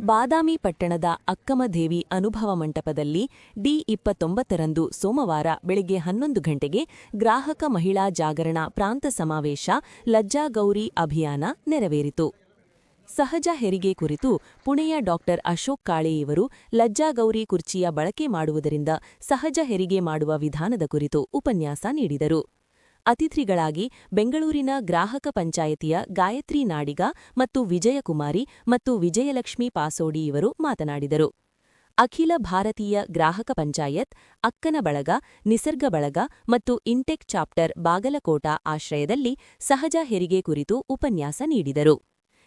ಬಾದಾಮಿ ಪಟ್ಟಣದ ಅಕ್ಕಮದೇವಿ ಅನುಭವ ಮಂಟಪದಲ್ಲಿ ಡಿ ಇಪ್ಪತ್ತೊಂಬತ್ತರಂದು ಸೋಮವಾರ ಬೆಳಗ್ಗೆ ಹನ್ನೊಂದು ಗಂಟೆಗೆ ಗ್ರಾಹಕ ಮಹಿಳಾ ಜಾಗರಣ ಪ್ರಾಂತ ಸಮಾವೇಶ ಲಜ್ಜಾಗೌರಿ ಅಭಿಯಾನ ನೆರವೇರಿತು. ಸಹಜ ಹೆರಿಗೆ ಕುರಿತು ಪುಣೆಯ ಡಾಕ್ಟರ್ ಅಶೋಕ್ ಕಾಳೆಯವರು ಲಜ್ಜಾಗೌರಿ ಕುರ್ಚಿಯ ಬಳಕೆ ಮಾಡುವುದರಿಂದ ಸಹಜ ಹೆರಿಗೆ ಮಾಡುವ ವಿಧಾನದ ಕುರಿತು ಉಪನ್ಯಾಸ ನೀಡಿದರು. ಅತಿಥಿಗಳಾಗಿ ಬೆಂಗಳೂರಿನ ಗ್ರಾಹಕ ಪಂಚಾಯತಿಯ ಗಾಯತ್ರಿ ನಾಡಿಗ ಮತ್ತು ವಿಜಯಕುಮಾರಿ ಮತ್ತು ವಿಜಯಲಕ್ಷ್ಮಿ ಪಾಸೋಡಿ ಇವರು ಮಾತನಾಡಿದರು. ಅಖಿಲ ಭಾರತೀಯ ಗ್ರಾಹಕ ಪಂಚಾಯತ್, ಅಕ್ಕನ ಬಳಗ, ನಿಸರ್ಗ ಬಳಗ ಮತ್ತು ಇಂಟೆಕ್ ಚಾಪ್ಟರ್ ಬಾಗಲಕೋಟ ಆಶ್ರಯದಲ್ಲಿ ಸಹಜ ಹೆರಿಗೆ ಕುರಿತು ಉಪನ್ಯಾಸ ನೀಡಿದರು.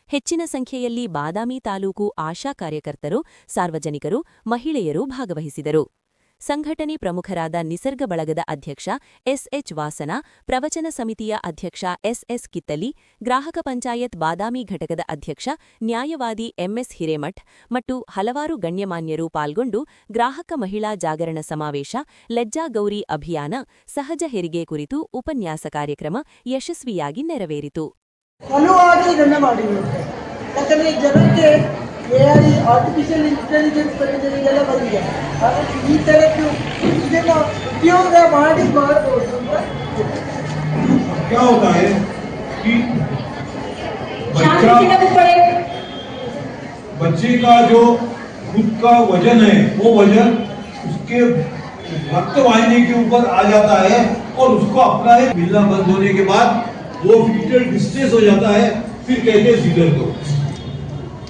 ಹೆಚ್ಚಿನ ಸಂಖ್ಯೆಯಲ್ಲಿ ಬಾದಾಮಿ ತಾಲೂಕು ಆಶಾ ಕಾರ್ಯಕರ್ತರು, ಸಾರ್ವಜನಿಕರು, ಮಹಿಳೆಯರು ಭಾಗವಹಿಸಿದರು. ಸಂಘಟನೆ ಪ್ರಮುಖರಾದ ನಿಸರ್ಗ ಬಳಗದ ಅಧ್ಯಕ್ಷ ಎಸ್ಎಚ್ ವಾಸನ, ಪ್ರವಚನ ಸಮಿತಿಯ ಅಧ್ಯಕ್ಷ ಎಸ್ಎಸ್ ಕಿತ್ತಲಿ, ಗ್ರಾಹಕ ಪಂಚಾಯತ್ ಬಾದಾಮಿ ಘಟಕದ ಅಧ್ಯಕ್ಷ ನ್ಯಾಯವಾದಿ ಎಂಎಸ್ ಹಿರೇಮಠ್ ಮತ್ತು ಹಲವಾರು ಗಣ್ಯಮಾನ್ಯರು ಪಾಲ್ಗೊಂಡು ಗ್ರಾಹಕ ಮಹಿಳಾ ಜಾಗರಣ ಸಮಾವೇಶ ಲಜ್ಜಾಗೌರಿ ಅಭಿಯಾನ, ಸಹಜ ಹೆರಿಗೆ ಕುರಿತು ಉಪನ್ಯಾಸ ಕಾರ್ಯಕ್ರಮ ಯಶಸ್ವಿಯಾಗಿ ನೆರವೇರಿತು. ಹಲವಾಗಿ ಇದನ್ನ ಮಾಡಿರುತ್ತೆ ಯಾಕಂದ್ರೆ ಈ ಜನಕ್ಕೆ ಎ ಐ ಆರ್ಟಿಫಿಷಿಯಲ್ ಇಂಟೆಲಿಜೆನ್ಸ್ ಬಂದಿದ್ದೆಲ್ಲ ಬಂದಿದೆ ಹಾಗಾಗಿ ಈ ಥರದ್ದು ಇದನ್ನ ಉಪಯೋಗ ಮಾಡಿ ಮಾಡಬಹುದು ಅಂತ ಇದೆ. क्या होता है कि शांति बच्चा से पड़े बच्चे का जो खुद का वजन है वो वजन उसके रक्त वाहिनी के ऊपर आ जाता है और उसको अपना ही मिलना बंद होने के बाद वो फीटल डिस्ट्रेस हो जाता है फिर कहते हैं सीजर को ಆ,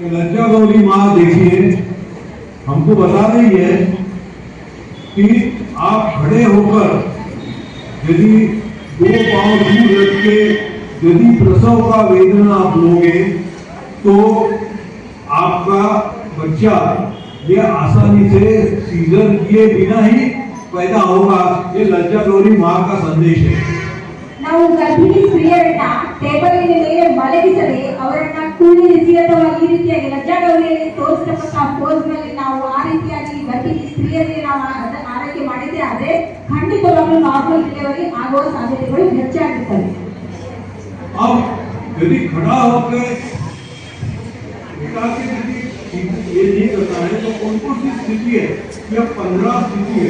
लज्जा गौरी माँ देखिए, हमको बता रही है कि आप खड़े होकर यदि दो पाँव दूर रख के यदि प्रसव का वेदना आप लोगे तो आपका बच्चा ये आसानी से सीजर किए बिना ही पैदा होगा। ये लज्जा गौरी माँ का संदेश है। ನಾವು ಗರ್ಭಿಣಿ ಸ್ತ್ರೀಯರನ್ನ ಟೇಬಲಿನ ಮೇಲೆ ಮಲಗಿಸದೆ ಅವರನ್ನ ಕುಳ್ಳಿರಿಸಿ ಅಥವಾ ಈ ರೀತಿಯಾಗಿ ಲಜ್ಜಾಗೌರಿಯಲ್ಲಿ ತೋರಿಸತಕ್ಕಂತಹ ಪೋಸ್ ನಲ್ಲಿ ನಾವು ಆ ರೀತಿಯಾಗಿ ಗರ್ಭಿಣಿ ಸ್ತ್ರೀಯರಿಗೆ ನಾವು ಅದನ್ನ ಆರೈಕೆ ಮಾಡಿದ್ರೆ ಆದ್ರೆ ಖಂಡಿತವಾಗ್ಲೂ ನಾರ್ಮಲ್ ಡೆಲಿವರಿ ಆಗುವ ಸಾಧ್ಯತೆಗಳು ಹೆಚ್ಚಾಗಿರ್ತವೆ अब यदि खड़ा होकर बेटा की यदि ये नहीं करता है तो कौन कौन सी स्थिति है यह पंद्रह स्थिति है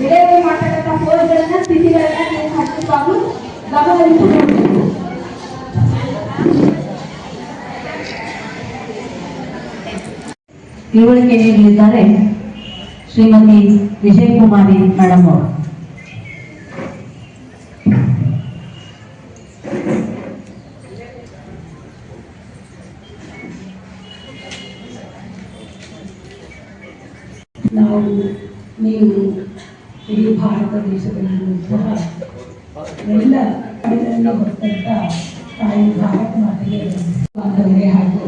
ಡಿಲೆವರಿ ಮಾಡತಕ್ಕಂಥ ಫೋನ್ಗಳನ್ನ ಸ್ಥಿತಿಗಳನ್ನ ನೀವು ಖಂಡಿತವಾಗ್ಲೂ ಗಮನಿಸಬೇಕು ತಿಳುವಳಿಕೆ ನೀಡಲಿದ್ದಾರೆ ಶ್ರೀಮತಿ ವಿಜಯಕುಮಾರಿ ಮೇಡಮ್ ಅವರು. ನಾವು ನೀವು ಇಡೀ ಭಾರತ ದೇಶದಲ್ಲಿ ಸಹ ಎಲ್ಲ ಕಡೆಗಳಲ್ಲಿ ತಾಯಿ ಭಾರತ ಮಾತೆಗೆ ಬಾಂಧವರೇ ಹಾಗೂ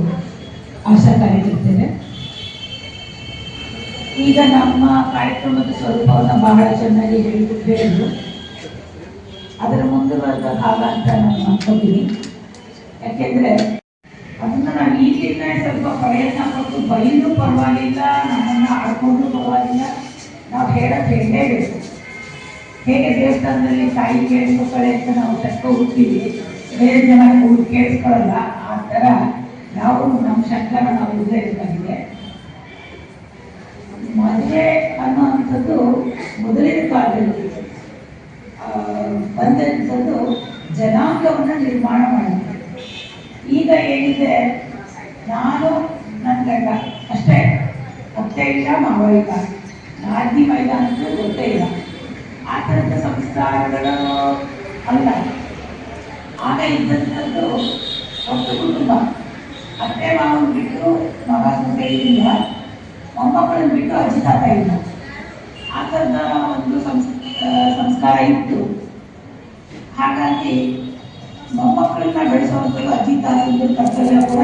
ಆಶಾ ಕಾರ್ಯಕರ್ತೇನೆ ಈಗ ನಮ್ಮ ಕಾರ್ಯಕ್ರಮದ ಸ್ವರೂಪವನ್ನು ಬಹಳ ಚೆನ್ನಾಗಿ ಹೇಳಿದ್ರು ಹೇಳಿದ್ರು ಅದರ ಮುಂದುವರೆದ ಭಾಗ ಅಂತ ನಾನು ಅನ್ಕೋತೀನಿ ಯಾಕೆಂದ್ರೆ ಅದನ್ನ ನಾವು ಈಗಲಿಂದ ಸ್ವಲ್ಪ ಪ್ರಯತ್ನ ಪಟ್ಟು ಬೈದು ಪರವಾಗಿಲ್ಲ, ನಮ್ಮನ್ನ ಆಡ್ಕೊಂಡು ಪರವಾಗಿಲ್ಲ. ನಾವು ಹೇಳೋದು ಹೇಳಲೇಬೇಕು ಹೇಗೆ ದೇವಸ್ಥಾನದಲ್ಲಿ ತಾಯಿ ಕೇಳಿಸ್ಕೊಳ್ತಾರೆ ಅಂತ ನಾವು ತಕ್ಕ ಹುಡ್ತೀವಿ ಬೇರೆ ಜನ ಹುಡುಗಿ ಕೇಳಿಸ್ಕೊಳ್ಳಲ್ಲ, ಆ ಥರ ನಾವು ನಮ್ಮ ಶಂಕರ ನಾವು ಇರಬೇಕಾಗಿದೆ ಮದುವೆ ಅನ್ನೋವಂಥದ್ದು ಮೊದಲಿನ ಕಾಲದಲ್ಲಿ ಬಂದಂಥದ್ದು ಜನಾಂಗವನ್ನು ನಿರ್ಮಾಣ ಮಾಡಿದೆ ಈಗ ಏನಿದೆ? ನಾನು, ನನ್ನ ಗಂಡ, ಅಷ್ಟೇ. ಅತ್ತೆ ಇಲ್ಲ, ಮಾವ ಇಲ್ಲ. ನಾದಿ ಮೈದ ಅಂತೂ ಗೊತ್ತೇ ಇಲ್ಲ ಆ ಥರದ ಸಂಸ್ಕಾರಗಳು ಅಲ್ಲ ಆಗ ಇದ್ದಂಥದ್ದು ಒಟ್ಟು ಕುಟುಂಬ ಅತ್ತೆ ಮಾವನ ಬಿಟ್ಟು ಮಗ ಸೊಸೆ ಇಲ್ಲ ಮೊಮ್ಮಕ್ಕಳನ್ನ ಬಿಟ್ಟು ಅಜ್ಜಿ ತಾತ ಇಲ್ಲ ಆ ಥರದ ಒಂದು ಸಂಸ್ ಆ, ಸಂಸ್ಕಾರ ಇತ್ತು ಹಾಗಾಗಿ ಮೊಮ್ಮಕ್ಕಳನ್ನ ಬೆಳೆಸುವಂಥದ್ದು ಅಜ್ಜಿ ತಾತಂದ್ರ ಕರ್ತವ್ಯ ಕೂಡ